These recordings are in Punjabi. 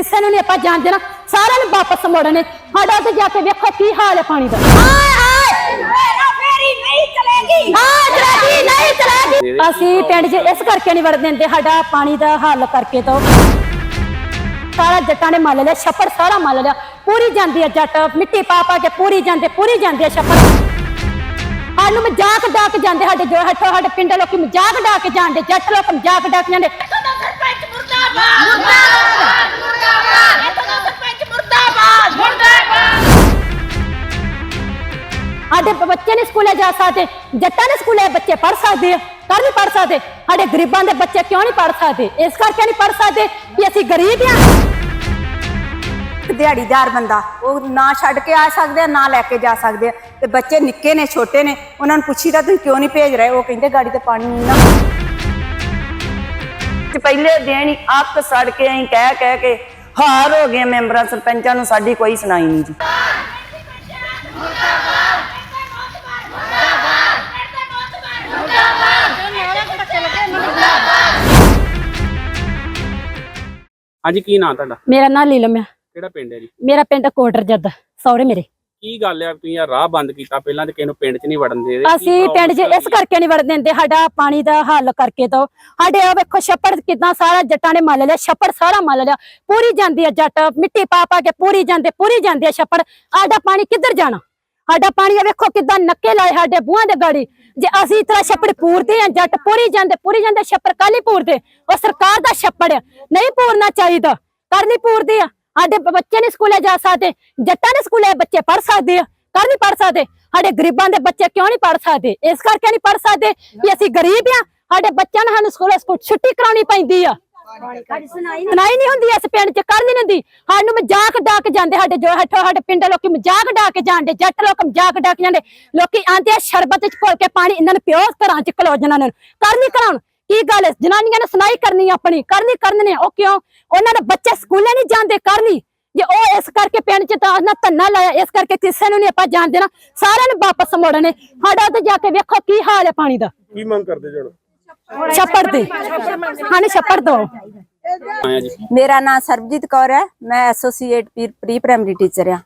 ਕਿਸੇ ਨੂੰ ਨਹੀਂ ਆਪਾਂ ਜਾਣ ਦੇਣਾ। ਸਾਰਿਆਂ ਨੂੰ ਵਾਪਸ ਮੋੜਨੇ। ਸਾਡਾ ਤੇ ਜਾ ਕੇ ਵੇਖੋ ਕੀ ਹਾਲ ਹੈ ਪਾਣੀ ਦਾ। ਹਾਏ ਹਾਏ। ਮੇਰਾ ਫੇਰੀ ਨਹੀਂ ਚਲੇਗੀ। ਹਾਂ ਚਲੇਗੀ ਨਹੀਂ ਚਲੇਗੀ। ਅਸੀਂ ਪਿੰਡ 'ਚ ਇਸ ਕਰਕੇ ਨਹੀਂ ਵੜ ਦਿੰਦੇ ਸਾਡਾ ਪਾਣੀ ਦਾ ਹੱਲ ਕਰਕੇ ਤੋਂ ਸਾਰਾ ਜੱਟਾਂ ਨੇ ਮੱਲ ਲਿਆ ਛੱਪੜ ਸਾਰਾ ਮੱਲ ਲਿਆ। ਪੂਰੀ ਜਾਂਦੀ ਹੈ ਜੱਟ ਮਿੱਟੀ ਪਾ ਪਾ ਕੇ ਪੂਰੀ ਜਾਂਦੇ ਪੂਰੀ ਜਾਂਦੀ ਹੈ ਛੱਪੜ। ਸਾਨੂੰ ਮਜ਼ਾਕ ਡਾਕ ਜਾਂਦੇ ਸਾਡੇ ਜੋ ਹੱਥੋਂ ਸਾਡੇ ਪਿੰਡ ਲੋਕੀ ਮਜ਼ਾਕ ਡਾਕ ਜਾਂਦੇ ਜੱਟ ਲੋਕ ਮਜ਼ਾਕ ਡਾਕ ਜਾਂਦੇ। ਇੱਥੋਂ ਦਾ ਸਰਪੰਚ ਮੁਰਦਾਬਾਦ ਮੁਰਦਾਬਾਦ। ਜਾ ਸਕਦੇ ਜੱਟਾਂ ਦੇ ਸਕੂਲੇ ਬੱਚੇ ਪੜ ਸਕਦੇ ਆ ਕਰ ਨਹੀਂ ਪੜ ਸਕਦੇ। ਸਾਡੇ ਗਰੀਬਾਂ ਦੇ ਬੱਚੇ ਕਿਉਂ ਨਹੀਂ ਪੜ ਸਕਦੇ? ਇਸ ਕਰਕੇ ਨਹੀਂ ਪੜ ਸਕਦੇ ਕਿ ਅਸੀਂ ਗਰੀਬ ਆ। ਇੱਕ ਦਿਹਾੜੀਦਾਰ ਬੰਦਾ ਉਹ ਨਾ ਛੱਡ ਕੇ ਆ ਸਕਦੇ ਆ ਨਾ ਲੈ ਕੇ ਜਾ ਸਕਦੇ ਆ। ਤੇ ਬੱਚੇ ਨਿੱਕੇ ਨੇ ਛੋਟੇ ਨੇ ਉਹਨਾਂ ਨੂੰ ਪੁੱਛੀਦਾ ਤੁਸੀਂ ਕਿਉਂ ਨਹੀਂ ਭੇਜ ਰਹੇ? ਉਹ ਕਹਿੰਦੇ ਗਾੜੀ ਤੇ ਪਾਣੀ ਨਹੀਂ ਨਾ ਤੇ ਪਹਿਲੇ ਦਿਨ ਹੀ ਅੱਕ ਸੜ ਕੇ ਅਸੀਂ ਕਹਿ ਕਹਿ ਕੇ ਹਾਰ ਹੋ ਗਏ ਮੈਂਬਰਾਂ ਸਰਪੰਚਾਂ ਨੂੰ ਸਾਡੀ ਕੋਈ ਸੁਣਾਈ ਨਹੀਂ ਜੀ। ਹਾਂਜੀ ਕੀ ਨਾਂ ਤੁਹਾਡਾ? ਮੇਰਾ ਨਾਂ ਲੀਲਮ ਆ। ਕਿਹੜਾ ਪਿੰਡ ਹੈ ਜੀ? ਮੇਰਾ ਪਿੰਡ ਕੋਟਰ ਜੱਦ ਸੌਰੇ ਮੇਰੇ। ਕੀ ਗੱਲ ਹੈ ਤੁਸੀਂ ਰਾਹ ਬੰਦ ਕੀਤਾ ਪਹਿਲਾਂ ਤੇ ਕਿਸੇ ਨੂੰ ਪਿੰਡ 'ਚ ਨਹੀਂ ਵੜਨ ਦੇ ਅਸੀਂ ਪਿੰਡ 'ਚ ਇਸ ਕਰਕੇ ਨਹੀਂ ਵੜ ਦਿੰਦੇ ਸਾਡਾ ਪਾਣੀ ਦਾ ਹੱਲ ਕਰਕੇ ਤੋਂ ਸਾਡੇ ਆ ਵੇਖੋ ਛੱਪੜ ਕਿਦਾਂ ਸਾਰਾ ਜੱਟਾਂ ਨੇ ਮੱਲ ਲਿਆ ਛੱਪੜ ਸਾਰਾ ਮੱਲ ਲਿਆ। ਪੂਰੀ ਜਾਂਦੀ ਹੈ ਜੱਟ ਮਿੱਟੀ ਪਾ ਪਾ ਕੇ ਪੂਰੀ ਜਾਂਦੇ ਪੂਰੀ ਜਾਂਦੀ ਹੈ ਛੱਪੜ। ਸਾਡਾ ਪਾਣੀ ਕਿੱਧਰ ਜਾਣਾ? ਸਾਡਾ ਪਾਣੀ ਆ, ਵੇਖੋ ਕਿਦਾਂ ਨੱਕੇ ਲਾਏ ਸਾਡੇ ਬੂਹਾਂ ਦੇ ਗਾੜੀ। ਜੇ ਅਸੀਂ ਇਤਰਾ ਛੱਪੜ ਪੂਰਦੇ ਆ ਜੱਟ ਪੂਰੀ ਜਾਂਦੇ ਪੂਰੀ ਜਾਂਦੇ, ਛੱਪੜ ਕਾਲੀ ਪੂਰਦੇ? ਉਹ ਸਰਕਾਰ ਦਾ ਛੱਪੜ ਨਹੀਂ ਪੂਰਨਾ ਚਾਹੀਦਾ। ਕਰ ਨਹੀਂ ਪੂਰਦੇ ਆ। ਸਾਡੇ ਬੱਚੇ ਨਹੀਂ ਸਕੂਲੇ ਜਾ ਸਕਦੇ, ਜੱਟਾਂ ਦੇ ਸਕੂਲੇ ਬੱਚੇ ਪੜ ਸਕਦੇ ਆ ਕਰ ਨਹੀਂ ਪੜ ਸਕਦੇ। ਸਾਡੇ ਗਰੀਬਾਂ ਦੇ ਬੱਚੇ ਕਿਉਂ ਨਹੀਂ ਪੜ ਸਕਦੇ? ਇਸ ਕਰਕੇ ਨਹੀਂ ਪੜ ਸਕਦੇ ਕਿ ਅਸੀਂ ਗਰੀਬ ਆ, ਸਾਡੇ ਬੱਚਿਆਂ ਨੂੰ ਸਾਨੂੰ ਸਕੂਲ ਛੁੱਟੀ ਕਰਾਉਣੀ ਪੈਂਦੀ ਆ। ਸੁਣਾਈ ਨਹੀਂ ਹੁੰਦੀ ਇਸ ਪਿੰਡ ਚ ਕਰ ਨਹੀਂ ਹੁੰਦੀ। ਸਾਨੂੰ ਮਜ਼ਾਕ ਡਾਕ ਜਾਂਦੇ ਸਾਡੇ ਜੋ ਹੱਥੋਂ ਸਾਡੇ ਪਿੰਡ ਲੋਕੀ ਮਜ਼ਾਕ ਡਾਕ ਜਾਂਦੇ ਜੱਟ ਲੋਕ ਮਜ਼ਾਕ ਡਾਕ ਜਾਂਦੇ। ਲੋਕੀ ਆਂਦੇ ਆ ਸ਼ਰਬਤ ਚ ਘੋਲ ਕੇ ਪਾਣੀ ਇਹਨਾਂ ਨੂੰ ਪਿਓ ਘਰਾਂ ਚ ਕਲੋ ਜਨਾਂ ਨੂੰ। ਕਰ ਨਹੀਂ ਕਰਾਉਣ। ਕੀ ਗੱਲ ਹੈ? ਜਨਾਨੀਆਂ ਨੇ ਸੁਣਾਈ ਕਰਨੀ ਆਪਣੀ। ਕਰਨੀ ਕਰਨੀ ਉਹ ਕਿਉਂ? ਉਹਨਾਂ ਦੇ ਬੱਚੇ ਸਕੂਲੇ ਨਹੀਂ ਜਾਂਦੇ ਕਰਨੀ। ਜੇ ਉਹ ਇਸ ਕਰਕੇ ਪਿੰਡ ਚ ਤਾਂ ਨਾ ਧੰਨਾ ਲਾਇਆ ਇਸ ਕਰਕੇ ਕਿਸੇ ਨੂੰ ਨਹੀਂ ਆਪਾਂ ਜਾਣ ਦੇਣਾ ਸਾਰਿਆਂ ਨੂੰ ਵਾਪਸ ਮੋੜਨੇ। ਸਾਡਾ ਤੇ ਜਾ ਕੇ ਵੇਖੋ ਕੀ ਹਾਲ ਹੈ ਪਾਣੀ ਦਾ। ਕੀ ਮੰਗ ਕਰਦੇ ਜਣ? ਛੱਪੜ ਦੀ ਹਾਂ ਛੱਪੜ ਦੋ ਜੀ ਮੇਰਾ ਨਾਮ ਸਰਬਜੀਤ ਕੌਰ ਹੈ ਮੈਂ ਐਸੋਸੀਏਟ ਪ੍ਰੀ ਪ੍ਰਾਇਮਰੀ ਟੀਚਰ ਆ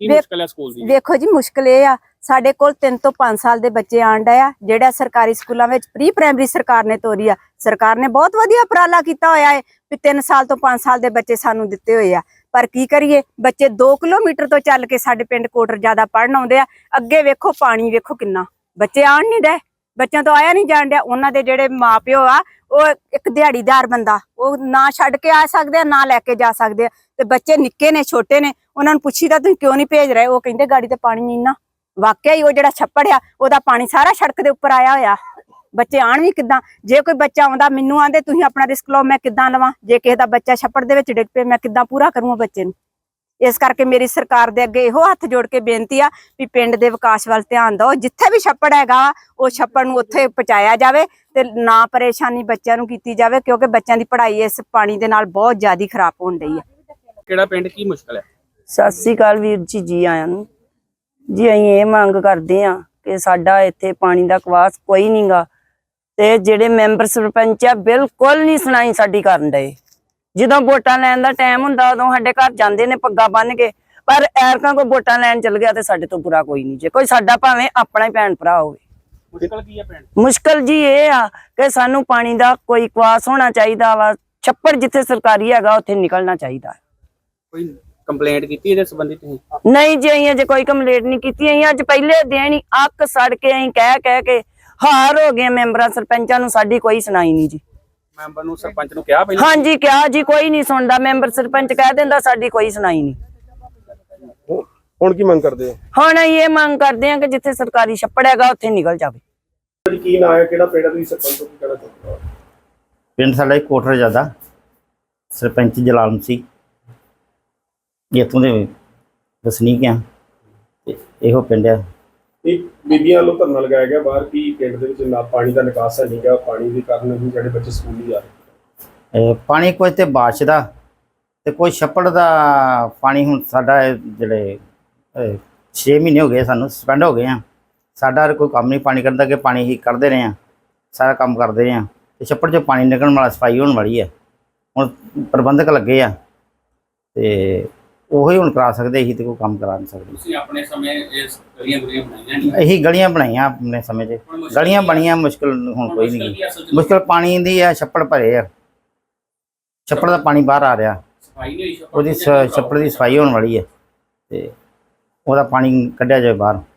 ਕੀ ਵੇ- ਮੁਸ਼ਕਲ ਹੈ ਸਕੂਲ ਦੀ ਵੇਖੋ ਜੀ ਮੁਸ਼ਕਲ ਇਹ ਆ ਸਾਡੇ ਕੋਲ 3 ਤੋਂ 5 ਸਾਲ ਦੇ ਬੱਚੇ ਆਣ ਡਏ ਆ ਜਿਹੜਾ ਸਰਕਾਰੀ ਸਕੂਲਾਂ ਵਿੱਚ ਪ੍ਰੀ ਪ੍ਰਾਇਮਰੀ ਸਰਕਾਰ ਨੇ ਤੋਰੀ ਆ ਸਰਕਾਰ ਨੇ ਬਹੁਤ ਵਧੀਆ ਉਪਰਾਲਾ ਕੀਤਾ ਹੋਇਆ ਹੈ ਵੀ 3 ਸਾਲ ਤੋਂ 5 ਸਾਲ ਦੇ ਬੱਚੇ ਸਾਨੂੰ ਦਿੱਤੇ ਹੋਏ ਆ ਪਰ ਕੀ ਕਰੀਏ ਬੱਚੇ 2 ਕਿਲੋਮੀਟਰ ਤੋਂ ਚੱਲ ਕੇ ਸਾਡੇ ਪਿੰਡ ਕੋਟਰ ਜ਼ਿਆਦਾ ਪੜਨ ਆਉਂਦੇ ਆ ਅੱਗੇ ਵੇਖੋ ਪਾਣੀ ਵੇਖੋ ਕਿੰਨਾ ਬੱਚੇ ਆਣ ਨਹੀਂ ਡਏ ਬੱਚਿਆਂ ਤੋਂ ਆਇਆ ਨਹੀਂ ਜਾਣ ਡਿਆ, ਉਹਨਾਂ ਦੇ ਜਿਹੜੇ ਮਾਪਿਓ ਆ, ਉਹ ਇੱਕ ਦਿਹਾੜੀਦਾਰ ਬੰਦਾ, ਉਹ ਨਾ ਛੱਡ ਕੇ ਆ ਸਕਦੇ ਆ, ਨਾ ਲੈ ਕੇ ਜਾ ਸਕਦੇ ਆ। ਤੇ ਬੱਚੇ ਨਿੱਕੇ ਨੇ, ਛੋਟੇ ਨੇ, ਉਹਨਾਂ ਨੂੰ ਪੁੱਛੀਦਾ, ਤੁਸੀਂ ਕਿਉਂ ਨਹੀਂ ਭੇਜ ਰਹੇ? ਉਹ ਕਹਿੰਦੇ, ਗਾੜੀ ਤੇ ਪਾਣੀ ਨਹੀਂ ਨਾ। ਵਾਕਿਆ ਹੀ ਉਹ ਜਿਹੜਾ ਛੱਪੜ ਆ, ਉਹਦਾ ਪਾਣੀ ਸਾਰਾ ਸੜਕ ਦੇ ਉੱਪਰ ਆਇਆ ਹੋਇਆ। ਬੱਚੇ ਆਣ ਵੀ ਕਿੱਦਾਂ? ਜੇ ਕੋਈ ਬੱਚਾ ਆਉਂਦਾ, ਮੈਨੂੰ ਆਂਦੇ, ਤੁਸੀਂ ਆਪਣਾ ਰਿਸਕ ਲਓ, ਮੈਂ ਕਿੱਦਾਂ ਲਵਾਂ? ਜੇ ਕਿਸੇ ਦਾ ਬੱਚਾ ਛੱਪੜ ਦੇ ਵਿੱਚ ਡਿੱਗ ਪਏ ਮੈਂ ਕਿੱਦਾਂ ਪੂਰਾ ਕਰੂੰਗਾ ਬੱਚੇ ਨੂੰ? ਇਸ ਕਰਕੇ ਮੇਰੀ ਸਰਕਾਰ ਦੇ ਅੱਗੇ ਇਹੋ ਹੱਥ ਜੋੜ ਕੇ ਬੇਨਤੀ ਆ ਵੀ ਪਿੰਡ ਦੇ ਵਿਕਾਸ ਵੱਲ ਧਿਆਨ ਦਿਓ। ਜਿੱਥੇ ਵੀ ਛੱਪੜ ਹੈਗਾ ਵਾ, ਉਹ ਛੱਪੜ ਨੂੰ ਉੱਥੇ ਪਹੁੰਚਾਇਆ ਜਾਵੇ ਤੇ ਨਾ ਪਰੇਸ਼ਾਨੀ ਬੱਚਿਆਂ ਨੂੰ ਕੀਤੀ ਜਾਵੇ ਕਿਉਂਕਿ ਬੱਚਿਆਂ ਦੀ ਪੜ੍ਹਾਈ ਇਸ ਪਾਣੀ ਦੇ ਨਾਲ ਬਹੁਤ ਜ਼ਿਆਦਾ ਖਰਾਬ ਹੋਣ ਡਈ ਆ। ਕਿਹੜਾ ਪਿੰਡ ਕੀ ਮੁਸ਼ਕਲ ਹੈ ਸਤਿ ਸ੍ਰੀ ਅਕਾਲ ਵੀਰ ਜੀ ਜੀ ਆਇਆਂ ਨੂੰ। ਜੀ ਅਸੀਂ ਇਹ ਮੰਗ ਕਰਦੇ ਆ ਕਿ ਸਾਡਾ ਇੱਥੇ ਪਾਣੀ ਦਾ ਕਵਾਸ ਕੋਈ ਨਹੀਂਗਾ ਤੇ ਜਿਹੜੇ ਮੈਂਬਰ ਸਰਪੰਚ ਆ ਬਿਲਕੁਲ ਨਹੀਂ ਸੁਣਾਈ ਸਾਡੀ ਕਰਨ ਡਏ। ਜਦੋਂ ਵੋਟਾਂ ਲੈਣ ਦਾ ਟਾਈਮ ਹੁੰਦਾ ਉਦੋਂ ਸਾਡੇ ਘਰ ਜਾਂਦੇ ਨੇ ਪੱਗਾ ਬੰਨ ਕੇ। ਪਰ ਐਰਕਾਂ ਕੋਈ ਵੋਟਾਂ ਲੈਣ ਚਲ ਗਿਆ ਤੇ ਸਾਡੇ ਤੋਂ ਬੁਰਾ ਕੋਈ ਨਹੀਂ ਜੇ। ਕੋਈ ਸਾਡਾ ਭਾਵੇਂ ਆਪਣਾ ਹੀ ਭੈਣ ਭਰਾ ਹੋਵੇ। ਮੁਸ਼ਕਲ ਕੀ ਹੈ ਪਿੰਡ ਮੁਸ਼ਕਲ ਜੀ ਇਹ ਆ ਕਿ ਸਾਨੂੰ ਪਾਣੀ ਦਾ ਕੋਈ ਕਵਾਸ ਹੋਣਾ ਚਾਹੀਦਾ ਵਾ। ਛੱਪੜ ਜਿੱਥੇ ਸਰਕਾਰੀ ਹੈਗਾ ਉੱਥੇ ਨਿਕਲਣਾ ਚਾਹੀਦਾ। ਕੋਈ ਕੰਪਲੇਂਟ ਕੀਤੀ ਇਹਦੇ ਸੰਬੰਧੀ ਤੁਸੀਂ? ਨਹੀਂ ਜੀ ਅਸੀਂ ਅਜੇ ਕੋਈ ਕੰਪਲੇਂਟ ਨਹੀਂ ਕੀਤੀ। ਅਸੀਂ ਅੱਜ ਪਹਿਲੇ ਦਿਨ ਹੀ ਅੱਕ ਸੜ ਕੇ ਅਸੀਂ ਕਹਿ ਕਹਿ ਕੇ ਹਾਰ ਹੋ ਗਏ ਮੈਂਬਰਾਂ ਸਰਪੰਚਾਂ ਨੂੰ ਸਾਡੀ ਕੋਈ ਸੁਣਾਈ ਨਹੀਂ ਜੀ। ਮੈਂਬਰ ਨੂੰ ਸਰਪੰਚ ਨੂੰ ਕਿਹਾ ਪਹਿਲਾਂ? ਹਾਂਜੀ ਕਿਹਾ ਜੀ ਕੋਈ ਨਹੀਂ ਸੁਣਦਾ। ਮੈਂਬਰ ਸਰਪੰਚ ਕਹਿ ਦਿੰਦਾ ਸਾਡੀ ਕੋਈ ਸੁਣਾਈ ਨਹੀਂ। ਹੁਣ ਕੀ ਮੰਗ ਕਰਦੇ ਹੋ? ਹੁਣ ਅਸੀਂ ਇਹ ਮੰਗ ਕਰਦੇ ਹਾਂ ਕਿ ਜਿੱਥੇ ਸਰਕਾਰੀ ਛੱਪੜ ਹੈਗਾ ਉੱਥੇ ਨਿਕਲ ਜਾਵੇ। ਕੀ ਨਾਂ ਹੈ? ਕਿਹੜਾ ਪਿੰਡ ਤੁਸੀਂ ਸਰਪੰਚ ਤੋਂ ਕੀ ਕਹਿਣਾ ਚਾਹੁੰਦੇ ਹੋ ਪਿੰਡ ਸਾਡਾ ਇੱਕ ਕੋਟਰ ਜ਼ਿਆਦਾ। ਸਰਪੰਚ ਜਲਾਲਮ ਸੀ। ਇੱਥੋਂ ਦੇ ਵਸਨੀਕ ਆ। ਇਹੋ ਪਿੰਡ ਆ। ਇਹ ਬੀਬੀਆਂ ਵੱਲੋਂ ਧਰਨਾ ਲਗਾਇਆ ਗਿਆ ਬਾਹਰ ਕੀ ਪਿੰਡ ਦੇ ਵਿੱਚ ਨਾ ਪਾਣੀ ਦਾ ਨਿਕਾਸ ਹੈ ਨਹੀਂਗਾ ਪਾਣੀ ਦੇ ਕਾਰਨ ਹੀ ਜਿਹੜੇ ਬੱਚੇ ਸਕੂਲ ਨਹੀਂ ਜਾ ਰਹੇ। ਇਹ ਪਾਣੀ ਕੋਈ ਤੇ ਬਾਰਿਸ਼ ਦਾ ਤੇ ਕੋਈ ਛੱਪੜ ਦਾ ਪਾਣੀ ਹੁਣ ਸਾਡਾ ਇਹ ਜਿਹੜੇ 6 ਮਹੀਨੇ ਹੋ ਗਏ ਸਾਨੂੰ ਸਸਪੈਂਡ ਹੋ ਗਏ ਆ। ਸਾਡਾ ਕੋਈ ਕੰਮ ਨਹੀਂ, ਪਾਣੀ ਕਰਨ ਦਾ ਕਿ ਪਾਣੀ ਹੀ ਕੱਢਦੇ ਰਹੇ ਆ, ਸਾਰਾ ਕੰਮ ਕਰਦੇ ਰਹੇ ਆ। ਤੇ ਛੱਪੜ 'ਚੋਂ ਪਾਣੀ ਨਿਕਲਣ ਵਾਲਾ ਸਫ਼ਾਈ ਹੋਣ ਵਾਲੀ ਆ। ਹੁਣ ਪ੍ਰਬੰਧਕ ਲੱਗੇ ਆ ਤੇ ਉਹੀ ਹੁਣ ਕਰਾ ਸਕਦੇ ਸੀ ਤੇ ਕੋਈ ਕੰਮ ਕਰਾ ਨਹੀਂ ਸਕਦੇ। ਤੁਸੀਂ ਆਪਣੇ ਸਮੇਂ ਇਸ ਗਲੀਆਂ ਗੁਲੀਆਂ ਬਣਾਈਆਂ ਨਹੀਂ? ਇਹੀ ਗਲੀਆਂ ਬਣਾਈਆਂ ਆਪਣੇ ਸਮੇਂ 'ਚ ਗਲੀਆਂ? ਬਣੀਆਂ ਮੁਸ਼ਕਲ ਹੁਣ ਕੋਈ ਨਹੀਂ? ਮੁਸ਼ਕਲ ਪਾਣੀ ਦੀ ਆ ਛੱਪੜ ਭਰੇ ਆ। ਛੱਪੜ ਦਾ ਪਾਣੀ ਬਾਹਰ ਆ ਰਿਹਾ। ਸਫ਼ਾਈ ਨਹੀਂ ਹੋਈ ਉਹਦੀ ਛੱਪੜ ਦੀ ਸਫ਼ਾਈ ਹੋਣ ਵਾਲੀ ਹੈ ਤੇ ਉਹਦਾ ਪਾਣੀ ਕੱਢਿਆ ਜਾਵੇ ਬਾਹਰ।